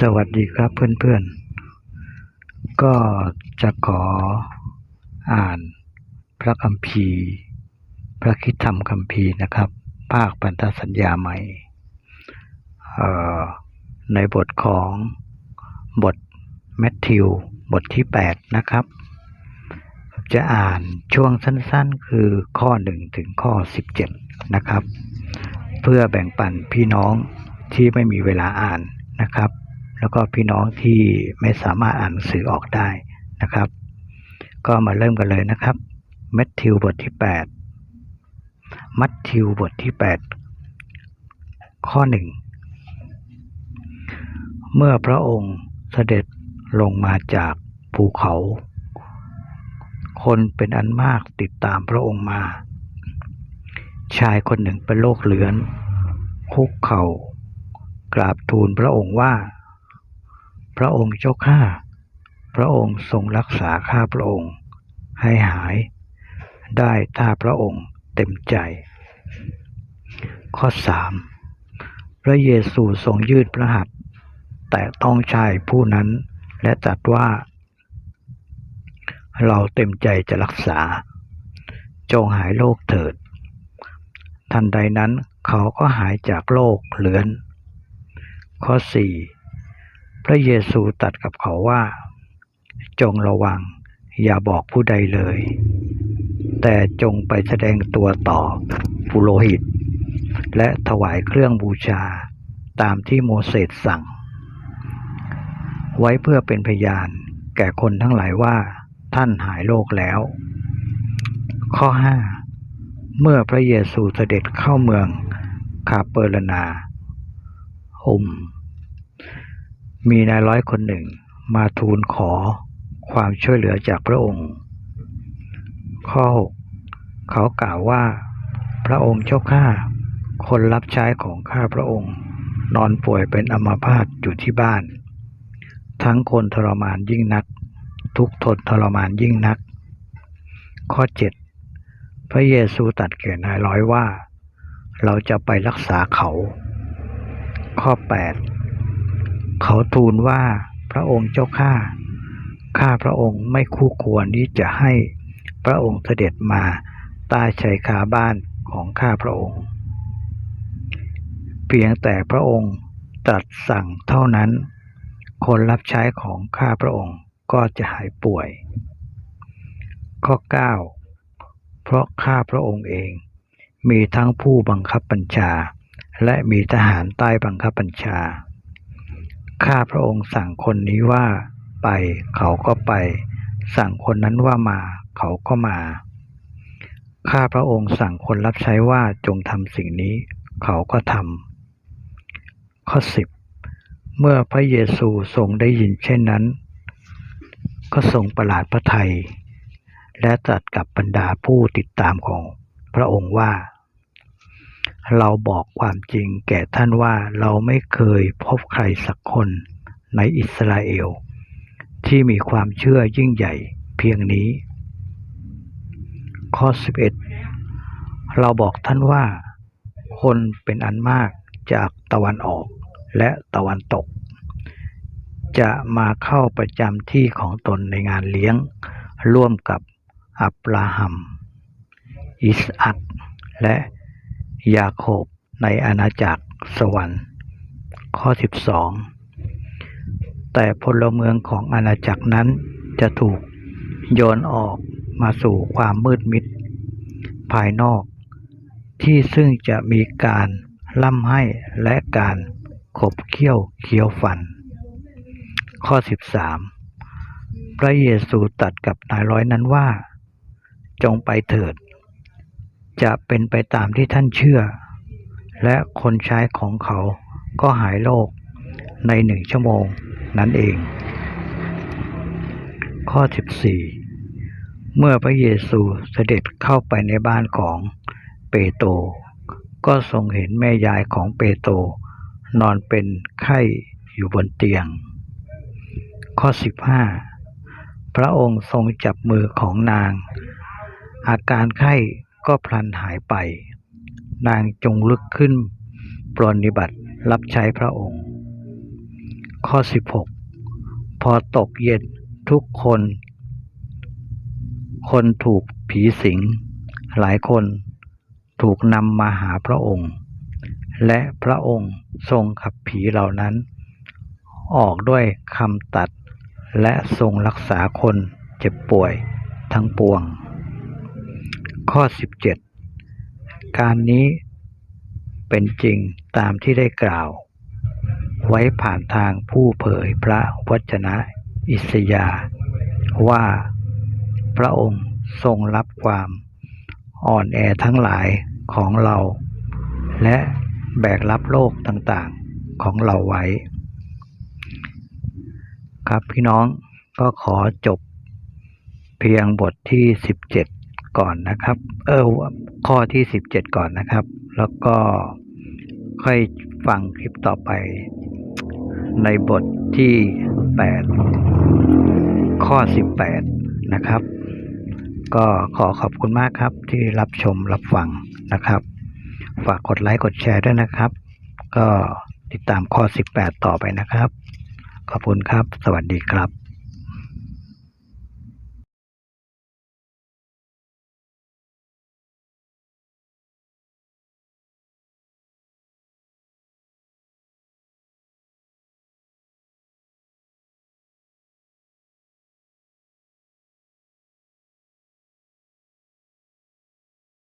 สวัสดีครับเพื่อนๆ ก็จะขออ่านพระคัมภีร์ พระคิดธรรมคัมภีร์นะครับ ภาคพันธสัญญาใหม่ในบทของบทแมทธิว บทที่ 8 นะครับ จะอ่านช่วงสั้นๆคือข้อ 1 ถึงข้อ 17 นะครับ เพื่อแบ่งปันพี่น้องที่ไม่มีเวลาอ่านนะครับ แล้วก็พี่น้องที่ไม่สามารถอ่านหนังสือออกได้นะครับ ก็มาเริ่มกันเลยนะครับแมทธิวบทที่ 8 มัทธิวบทที่ 8 ข้อ 1 เมื่อพระองค์เสด็จลงมาจากภูเขา คนเป็นอันมากติดตามพระองค์มา ชายคนหนึ่งเป็นโรคเลือนคุกเข่ากราบทูลพระองค์ว่า พระองค์เจ้าข้า พระองค์ทรงรักษาข้าพระองค์ ให้หาย ได้ถ้าพระองค์เต็มใจ ข้อสามพระเยซูทรงยืดพระหัตถ์แต่ต้องชายผู้นั้นและตรัสว่า เราเต็มใจจะรักษา จงหายโรคเถิด ทันใดนั้นเขาก็หายจากโรคเลือน ข้อ 4 พระเยซูตรัสกับเขาว่า จงระวัง อย่าบอกผู้ใดเลย แต่จงไปแสดงตัวต่อปุโรหิต และถวายเครื่องบูชาตามที่โมเสสสั่ง ไว้เพื่อเป็นพยานแก่คนทั้งหลายว่าท่านหายโรคแล้ว ข้อ 5 เมื่อพระเยซูเสด็จเข้าเมืองคาเปอร์นาอุม มีนายร้อยคนหนึ่งมาทูลขอความช่วยเหลือจากพระองค์ ข้อ 6 เขากล่าวว่า พระองค์เจ้าข้าคนรับใช้ของข้าพระองค์ นอนป่วยเป็นอัมาพาตอยู่ที่บ้าน ทั้งคนทรมานยิ่งนัก ทุกทนทรมานยิ่งนัก ข้อ 7 พระเยซูตรัสแก่นายร้อยว่า เราจะไปรักษาเขา ข้อ 8 เขาทูลว่าพระองค์เจ้าข้าข้าพระองค์ไม่คู่ควรที่จะให้พระองค์เสด็จมาใต้ชายคาบ้านของข้าพระองค์ เพียงแต่พระองค์ตรัสสั่งเท่านั้น คนรับใช้ของข้าพระองค์ก็จะหายป่วย ข้อ 9 เพราะข้าพระองค์เองมีทั้งผู้บังคับบัญชา และมีทหารใต้บังคับบัญชา ข้าพระองค์สั่งคนนี้ว่าไปเขาก็ไป สั่งคนนั้นว่ามา เขาก็มา ข้าพระองค์สั่งคนรับใช้ว่าจงทำสิ่งนี้ เขาก็ทำข้อสิบเมื่อพระเยซูทรงได้ยินเช่นนั้น ก็ทรงประหลาดพระทัยและตรัสกับบรรดาผู้ติดตามของพระองค์ว่า เราบอกความจริงแก่ท่านว่าเราไม่เคยพบใครสักคนในอิสราเอล ที่มีความเชื่อยิ่งใหญ่เพียงนี้ ข้อ 11 เราบอกท่านว่า คนเป็นอันมากจากตะวันออกและตะวันตก จะมาเข้าประจำที่ของตนในงานเลี้ยง ร่วมกับอับราฮัม อิสอักและ ยาโคบในอาณาจักรสวรรค์ ข้อ 12 แต่พลเมืองของอาณาจักรนั้นจะถูกโยนออกมาสู่ความมืดมิด ภายนอก ที่ซึ่งจะมีการล่ำให้และการขบเคี้ยวเคี้ยวฟัน ข้อ 13 พระเยซูตรัสกับนายร้อยนั้นว่า จงไปเถิด จะเป็นไปตามที่ท่านเชื่อ และคนใช้ของเขาก็หายโรคในหนึ่งชั่วโมงนั้นเอง ข้อ 14 เมื่อพระเยซูเสด็จเข้าไปในบ้านของเปโตรก็ทรงเห็นแม่ยายของเปโตรนอนเป็นไข้อยู่บนเตียง ข้อ 15 พระองค์ทรงจับมือของนาง อาการไข้ ก็พลันหายไป นางจงลุกขึ้น ปรนนิบัติรับใช้พระองค์ ข้อสิบหกพอตกเย็นทุกคน คนถูกผีสิง หลายคนถูกนำมาหาพระองค์ และพระองค์ทรงขับผีเหล่านั้น ออกด้วยคำตัดและทรงรักษาคนเจ็บป่วยทั้งปวง ข้อ17การนี้เป็นจริงตามที่ได้กล่าว ไว้ผ่านทางผู้เผยพระวจนะอิสยา ว่าพระองค์ทรงรับความอ่อนแอทั้งหลายของเรา และแบกรับโลกต่างๆของเราไว้ ครับพี่น้องก็ขอจบเพียงบทที่ 17 ก่อนนะครับ เออข้อที่17ก่อนนะครับ แล้วก็ค่อยฟังคลิปต่อไป ในบทที่8ข้อ18นะครับ ก็ขอขอบคุณมากครับที่รับชมรับฟังนะครับ ฝากกดไลค์กดแชร์ด้วยนะครับ ก็ติดตามข้อ 18 ต่อไปนะครับ ขอบคุณครับ สวัสดีครับ